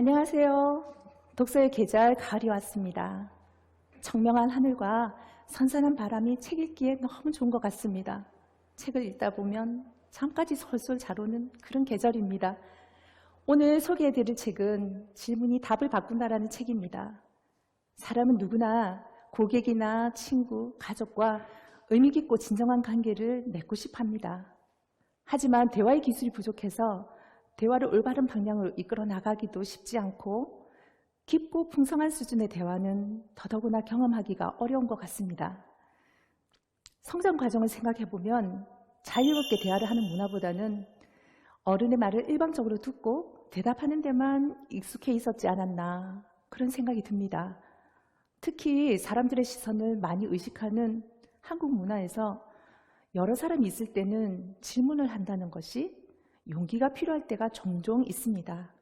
안녕하세요. 독서의 계절 가을이 왔습니다. 청명한 하늘과 선선한 바람이 책 읽기에 너무 좋은 것 같습니다. 책을 읽다 보면 잠까지 솔솔 잘 오는 그런 계절입니다. 오늘 소개해드릴 책은 질문이 답을 바꾼다라는 책입니다. 사람은 누구나 고객이나 친구, 가족과 의미 깊고 진정한 관계를 맺고 싶어 합니다. 하지만 대화의 기술이 부족해서 대화를 올바른 방향으로 이끌어 나가기도 쉽지 않고 깊고 풍성한 수준의 대화는 더더구나 경험하기가 어려운 것 같습니다. 성장 과정을 생각해 보면 자유롭게 대화를 하는 문화보다는 어른의 말을 일방적으로 듣고 대답하는 데만 익숙해 있었지 않았나 그런 생각이 듭니다. 특히 사람들의 시선을 많이 의식하는 한국 문화에서 여러 사람이 있을 때는 질문을 한다는 것이 용기가 필요할 때가 종종 있습니다.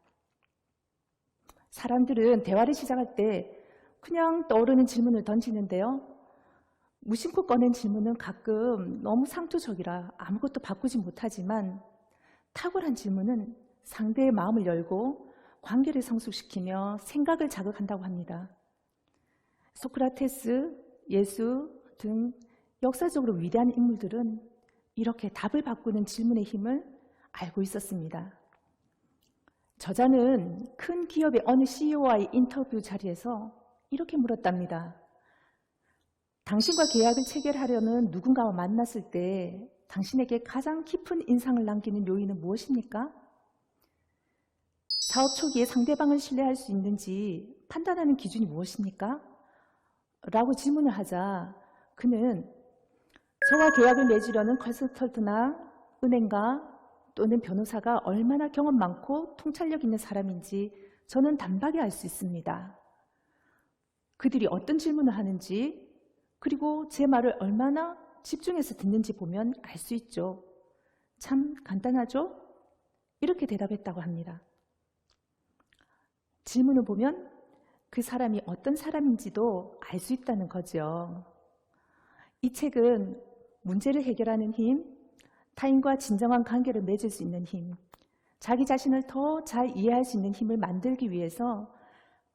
사람들은 대화를 시작할 때 그냥 떠오르는 질문을 던지는데요. 무심코 꺼낸 질문은 가끔 너무 상투적이라 아무것도 바꾸지 못하지만 탁월한 질문은 상대의 마음을 열고 관계를 성숙시키며 생각을 자극한다고 합니다. 소크라테스, 예수 등 역사적으로 위대한 인물들은 이렇게 답을 바꾸는 질문의 힘을 알고 있었습니다. 저자는 큰 기업의 어느 CEO와의 인터뷰 자리에서 이렇게 물었답니다. 당신과 계약을 체결하려는 누군가와 만났을 때 당신에게 가장 깊은 인상을 남기는 요인은 무엇입니까? 사업 초기에 상대방을 신뢰할 수 있는지 판단하는 기준이 무엇입니까? 라고 질문을 하자 그는 저와 계약을 맺으려는 컨설턴트나 은행가 또는 변호사가 얼마나 경험 많고 통찰력 있는 사람인지 저는 단박에 알 수 있습니다. 그들이 어떤 질문을 하는지 그리고 제 말을 얼마나 집중해서 듣는지 보면 알 수 있죠. 참 간단하죠? 이렇게 대답했다고 합니다. 질문을 보면 그 사람이 어떤 사람인지도 알 수 있다는 거죠. 이 책은 문제를 해결하는 힘, 타인과 진정한 관계를 맺을 수 있는 힘, 자기 자신을 더 잘 이해할 수 있는 힘을 만들기 위해서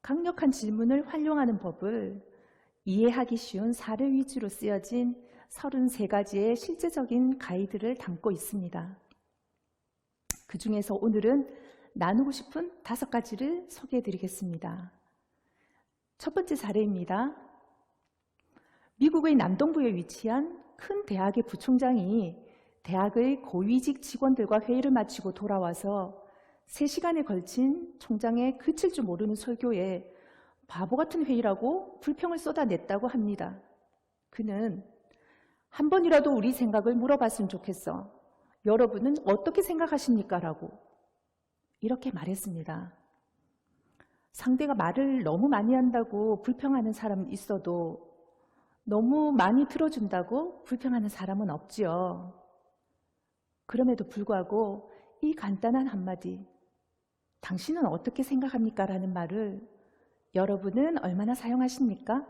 강력한 질문을 활용하는 법을 이해하기 쉬운 사례 위주로 쓰여진 33가지의 실제적인 가이드를 담고 있습니다. 그 중에서 오늘은 나누고 싶은 다섯 가지를 소개해 드리겠습니다. 첫 번째 사례입니다. 미국의 남동부에 위치한 큰 대학의 부총장이 대학의 고위직 직원들과 회의를 마치고 돌아와서 3시간에 걸친 총장의 그칠 줄 모르는 설교에 바보 같은 회의라고 불평을 쏟아냈다고 합니다. 그는 한 번이라도 우리 생각을 물어봤으면 좋겠어. 여러분은 어떻게 생각하십니까? 라고 이렇게 말했습니다. 상대가 말을 너무 많이 한다고 불평하는 사람은 있어도 너무 많이 들어준다고 불평하는 사람은 없지요. 그럼에도 불구하고 이 간단한 한마디, 당신은 어떻게 생각합니까? 라는 말을 여러분은 얼마나 사용하십니까?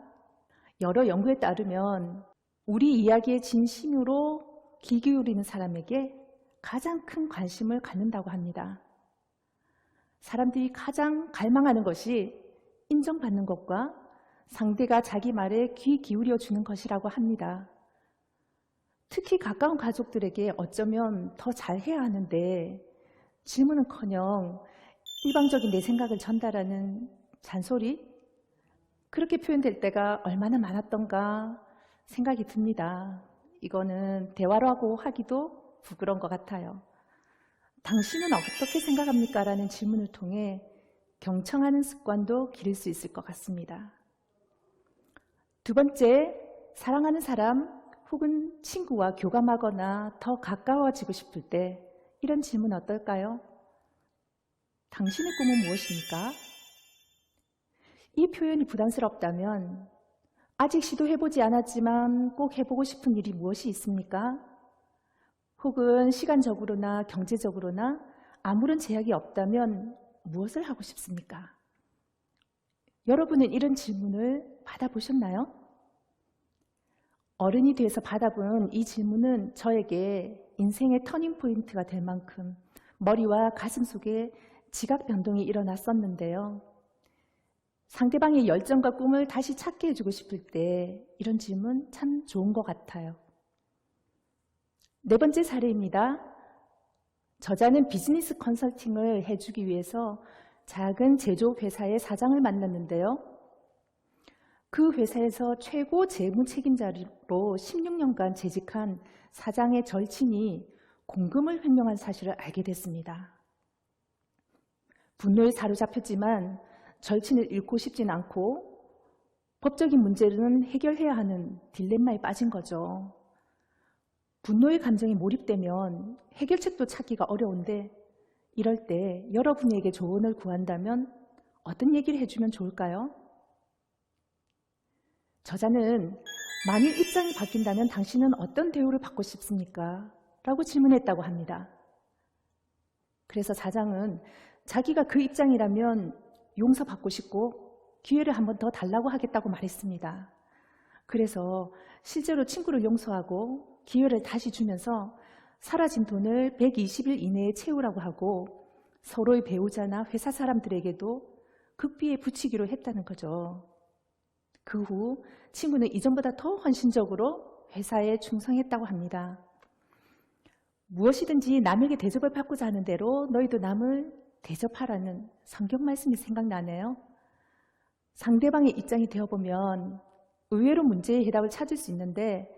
여러 연구에 따르면 우리 이야기에 진심으로 귀 기울이는 사람에게 가장 큰 관심을 갖는다고 합니다. 사람들이 가장 갈망하는 것이 인정받는 것과 상대가 자기 말에 귀 기울여 주는 것이라고 합니다. 특히 가까운 가족들에게 어쩌면 더 잘해야 하는데 질문은커녕 일방적인 내 생각을 전달하는 잔소리 그렇게 표현될 때가 얼마나 많았던가 생각이 듭니다. 이거는 대화라고 하기도 부끄러운 것 같아요. 당신은 어떻게 생각합니까? 라는 질문을 통해 경청하는 습관도 기를 수 있을 것 같습니다. 두 번째, 사랑하는 사람 혹은 친구와 교감하거나 더 가까워지고 싶을 때 이런 질문 어떨까요? 당신의 꿈은 무엇입니까? 이 표현이 부담스럽다면 아직 시도해보지 않았지만 꼭 해보고 싶은 일이 무엇이 있습니까? 혹은 시간적으로나 경제적으로나 아무런 제약이 없다면 무엇을 하고 싶습니까? 여러분은 이런 질문을 받아보셨나요? 어른이 돼서 받아본 이 질문은 저에게 인생의 터닝 포인트가 될 만큼 머리와 가슴 속에 지각 변동이 일어났었는데요. 상대방의 열정과 꿈을 다시 찾게 해주고 싶을 때 이런 질문 참 좋은 것 같아요. 네 번째 사례입니다. 저자는 비즈니스 컨설팅을 해주기 위해서 작은 제조업 회사의 사장을 만났는데요. 그 회사에서 최고 재무 책임자로 16년간 재직한 사장의 절친이 공금을 횡령한 사실을 알게 됐습니다. 분노에 사로잡혔지만 절친을 잃고 싶진 않고 법적인 문제는 해결해야 하는 딜레마에 빠진 거죠. 분노의 감정에 몰입되면 해결책도 찾기가 어려운데 이럴 때 여러분에게 조언을 구한다면 어떤 얘기를 해주면 좋을까요? 저자는 만일 입장이 바뀐다면 당신은 어떤 대우를 받고 싶습니까? 라고 질문했다고 합니다. 그래서 사장은 자기가 그 입장이라면 용서받고 싶고 기회를 한 번 더 달라고 하겠다고 말했습니다. 그래서 실제로 친구를 용서하고 기회를 다시 주면서 사라진 돈을 120일 이내에 채우라고 하고 서로의 배우자나 회사 사람들에게도 극비에 붙이기로 했다는 거죠. 그 후 친구는 이전보다 더 헌신적으로 회사에 충성했다고 합니다. 무엇이든지 남에게 대접을 받고자 하는 대로 너희도 남을 대접하라는 성경 말씀이 생각나네요. 상대방의 입장이 되어보면 의외로 문제의 해답을 찾을 수 있는데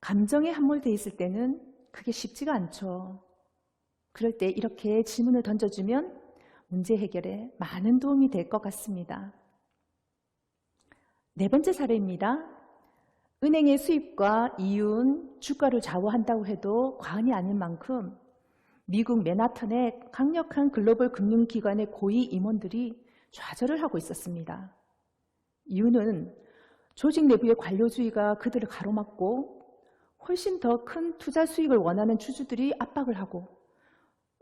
감정에 함몰되어 있을 때는 그게 쉽지가 않죠. 그럴 때 이렇게 질문을 던져주면 문제 해결에 많은 도움이 될 것 같습니다. 네 번째 사례입니다. 은행의 수입과 이윤, 주가를 좌우한다고 해도 과언이 아닌 만큼 미국 맨하탄의 강력한 글로벌 금융기관의 고위 임원들이 좌절을 하고 있었습니다. 이유는 조직 내부의 관료주의가 그들을 가로막고 훨씬 더 큰 투자 수익을 원하는 주주들이 압박을 하고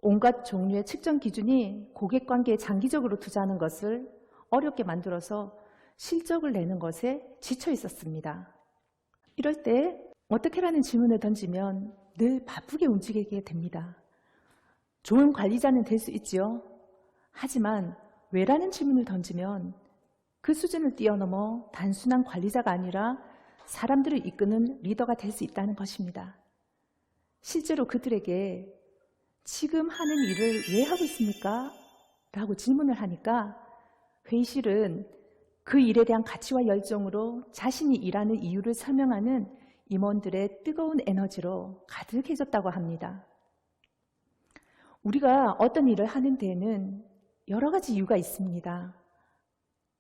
온갖 종류의 측정 기준이 고객 관계에 장기적으로 투자하는 것을 어렵게 만들어서 실적을 내는 것에 지쳐 있었습니다. 이럴 때 어떻게라는 질문을 던지면 늘 바쁘게 움직이게 됩니다. 좋은 관리자는 될 수 있지요. 하지만 왜라는 질문을 던지면 그 수준을 뛰어넘어 단순한 관리자가 아니라 사람들을 이끄는 리더가 될 수 있다는 것입니다. 실제로 그들에게 지금 하는 일을 왜 하고 있습니까? 라고 질문을 하니까 회의실은 그 일에 대한 가치와 열정으로 자신이 일하는 이유를 설명하는 임원들의 뜨거운 에너지로 가득해졌다고 합니다. 우리가 어떤 일을 하는 데에는 여러 가지 이유가 있습니다.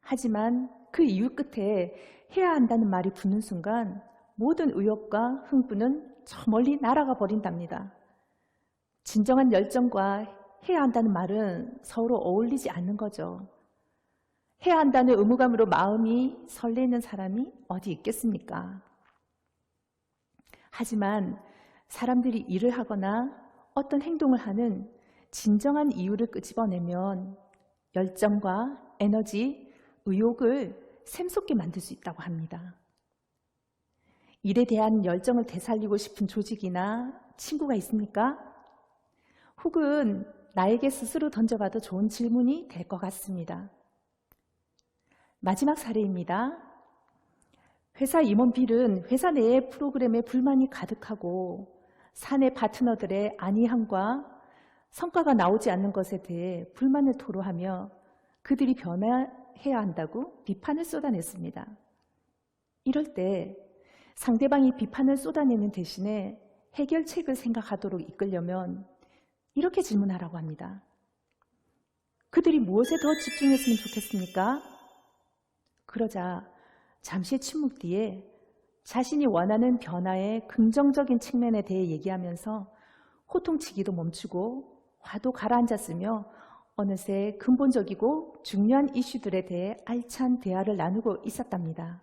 하지만 그 이유 끝에 해야 한다는 말이 붙는 순간 모든 의욕과 흥분은 저 멀리 날아가 버린답니다. 진정한 열정과 해야 한다는 말은 서로 어울리지 않는 거죠. 해야 한다는 의무감으로 마음이 설레는 사람이 어디 있겠습니까? 하지만 사람들이 일을 하거나 어떤 행동을 하는 진정한 이유를 끄집어내면 열정과 에너지, 의욕을 샘솟게 만들 수 있다고 합니다. 일에 대한 열정을 되살리고 싶은 조직이나 친구가 있습니까? 혹은 나에게 스스로 던져봐도 좋은 질문이 될 것 같습니다. 마지막 사례입니다. 회사 임원 빌은 회사 내의 프로그램에 불만이 가득하고 사내 파트너들의 안이함과 성과가 나오지 않는 것에 대해 불만을 토로하며 그들이 변화해야 한다고 비판을 쏟아냈습니다. 이럴 때 상대방이 비판을 쏟아내는 대신에 해결책을 생각하도록 이끌려면 이렇게 질문하라고 합니다. 그들이 무엇에 더 집중했으면 좋겠습니까? 그러자 잠시 침묵 뒤에 자신이 원하는 변화의 긍정적인 측면에 대해 얘기하면서 호통치기도 멈추고 화도 가라앉았으며 어느새 근본적이고 중요한 이슈들에 대해 알찬 대화를 나누고 있었답니다.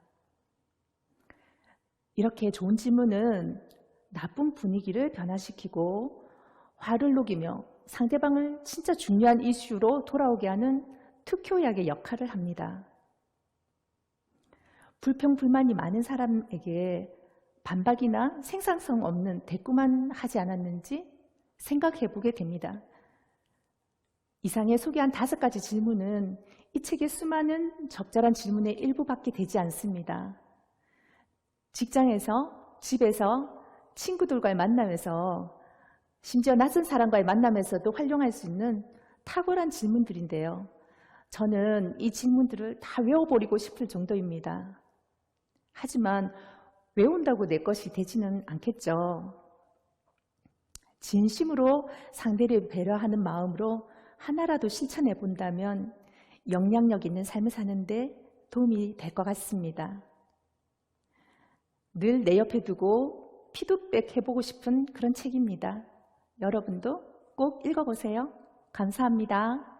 이렇게 좋은 질문은 나쁜 분위기를 변화시키고 화를 녹이며 상대방을 진짜 중요한 이슈로 돌아오게 하는 투표약의 역할을 합니다. 불평, 불만이 많은 사람에게 반박이나 생산성 없는 대꾸만 하지 않았는지 생각해 보게 됩니다. 이상에 소개한 다섯 가지 질문은 이 책의 수많은 적절한 질문의 일부밖에 되지 않습니다. 직장에서, 집에서, 친구들과의 만남에서, 심지어 낯선 사람과의 만남에서도 활용할 수 있는 탁월한 질문들인데요. 저는 이 질문들을 다 외워버리고 싶을 정도입니다. 하지만 외운다고 내 것이 되지는 않겠죠. 진심으로 상대를 배려하는 마음으로 하나라도 실천해 본다면 영향력 있는 삶을 사는데 도움이 될 것 같습니다. 늘 내 옆에 두고 피드백 해보고 싶은 그런 책입니다. 여러분도 꼭 읽어보세요. 감사합니다.